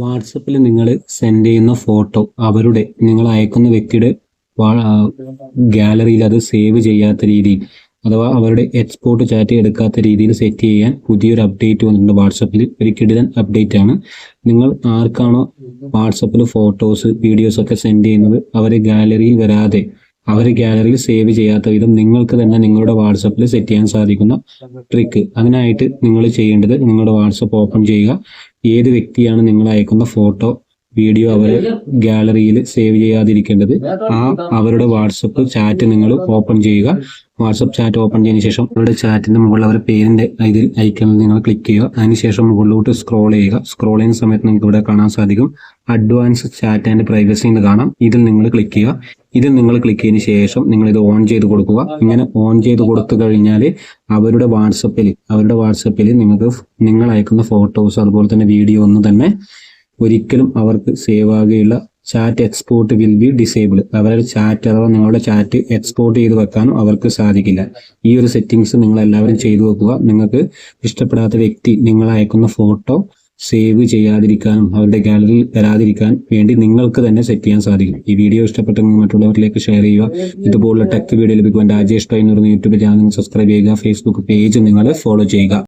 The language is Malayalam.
വാട്സപ്പിൽ നിങ്ങൾ സെൻഡ് ചെയ്യുന്ന ഫോട്ടോ അവരുടെ നിങ്ങൾ അയക്കുന്ന വ്യക്തിയുടെ ഗാലറിയിൽ അത് സേവ് ചെയ്യാത്ത രീതിയിൽ അഥവാ അവരുടെ എക്സ്പോർട്ട് ചാറ്റ് എടുക്കാത്ത രീതിയിൽ സെറ്റ് ചെയ്യാൻ പുതിയൊരു അപ്ഡേറ്റ് വന്നിട്ടുണ്ട്. വാട്സപ്പിൽ ഒരു കിടിലൻ അപ്ഡേറ്റ് ആണ്. നിങ്ങൾ ആർക്കാണോ വാട്സപ്പിൽ ഫോട്ടോസ് വീഡിയോസ് ഒക്കെ സെൻഡ് ചെയ്യുന്നത് അവരെ ഗാലറിയിൽ വരാതെ അവരെ ഗാലറിയിൽ സേവ് ചെയ്യാത്ത വിധം നിങ്ങൾക്ക് തന്നെ നിങ്ങളുടെ വാട്സപ്പിൽ സെറ്റ് ചെയ്യാൻ സാധിക്കുന്ന ട്രിക്ക് അതിനായിട്ട് നിങ്ങൾ ചെയ്യേണ്ടത് നിങ്ങളുടെ വാട്സപ്പ് ഓപ്പൺ ചെയ്യുക. ഏത് വ്യക്തിയാണ് നിങ്ങൾ അയക്കുന്ന ഫോട്ടോ വീഡിയോ അവർ ഗാലറിയിൽ സേവ് ചെയ്യാതിരിക്കേണ്ടത്. ആ അവരുടെ വാട്സപ്പ് ചാറ്റ് നിങ്ങൾ ഓപ്പൺ ചെയ്യുക. വാട്സപ്പ് ചാറ്റ് ഓപ്പൺ ചെയ്തതിന് ശേഷം അവരുടെ ചാറ്റിന്റെ മുകളിൽ അവരുടെ പേരിന്റെ ഇതിൽ ഐക്കണിൽ നിങ്ങൾ ക്ലിക്ക് ചെയ്യുക. അതിനുശേഷം മുകളിലോട്ട് സ്ക്രോൾ ചെയ്യുക. സ്ക്രോൾ ചെയ്യുന്ന സമയത്ത് നിങ്ങൾക്ക് ഇവിടെ കാണാൻ സാധിക്കും. അഡ്വാൻസ് ചാറ്റ് ആൻഡ് പ്രൈവസി എന്ന് കാണാം. ഇതിൽ നിങ്ങൾ ക്ലിക്ക് ചെയ്യുക. ഇതിൽ നിങ്ങൾ ക്ലിക്ക് ചെയ്തതിന് ശേഷം നിങ്ങൾ ഇത് ഓൺ ചെയ്ത് കൊടുക്കുക. ഇങ്ങനെ ഓൺ ചെയ്ത് കൊടുത്തു കഴിഞ്ഞാൽ അവരുടെ വാട്സപ്പിൽ അവരുടെ വാട്സപ്പിൽ നിങ്ങൾക്ക് നിങ്ങൾ അയക്കുന്ന ഫോട്ടോസ് അതുപോലെ തന്നെ വീഡിയോ ഒന്നും തന്നെ ഒരിക്കലും അവർക്ക് save ആകുകയുള്ള chat export will be disable അവരുടെ ചാറ്റ് അഥവാ നിങ്ങളുടെ ചാറ്റ് എക്സ്പോർട്ട് ചെയ്ത് വെക്കാനും അവർക്ക് സാധിക്കില്ല. ഈ ഒരു സെറ്റിങ്സ് നിങ്ങൾ എല്ലാവരും ചെയ്തു വെക്കുക. നിങ്ങൾക്ക് ഇഷ്ടപ്പെടാത്ത വ്യക്തി നിങ്ങൾ അയക്കുന്ന ഫോട്ടോ സേവ് ചെയ്യാതിരിക്കാനും അവരുടെ ഗാലറിയിൽ വരാതിരിക്കാൻ വേണ്ടി നിങ്ങൾക്ക് തന്നെ സെറ്റ് ചെയ്യാൻ സാധിക്കും. ഈ വീഡിയോ ഇഷ്ടപ്പെട്ടെങ്കിൽ മറ്റുള്ളവരിലേക്ക് ഷെയർ ചെയ്യുക. ഇതുപോലുള്ള ടെക് വീഡിയോ ലഭിക്കുവാൻ രാജേഷ് ടൈ എന്ന് യൂട്യൂബ് ചാനൽ സബ്സ്ക്രൈബ് ചെയ്യുക. ഫേസ്ബുക്ക് പേജ് നിങ്ങൾ ഫോളോ ചെയ്യുക.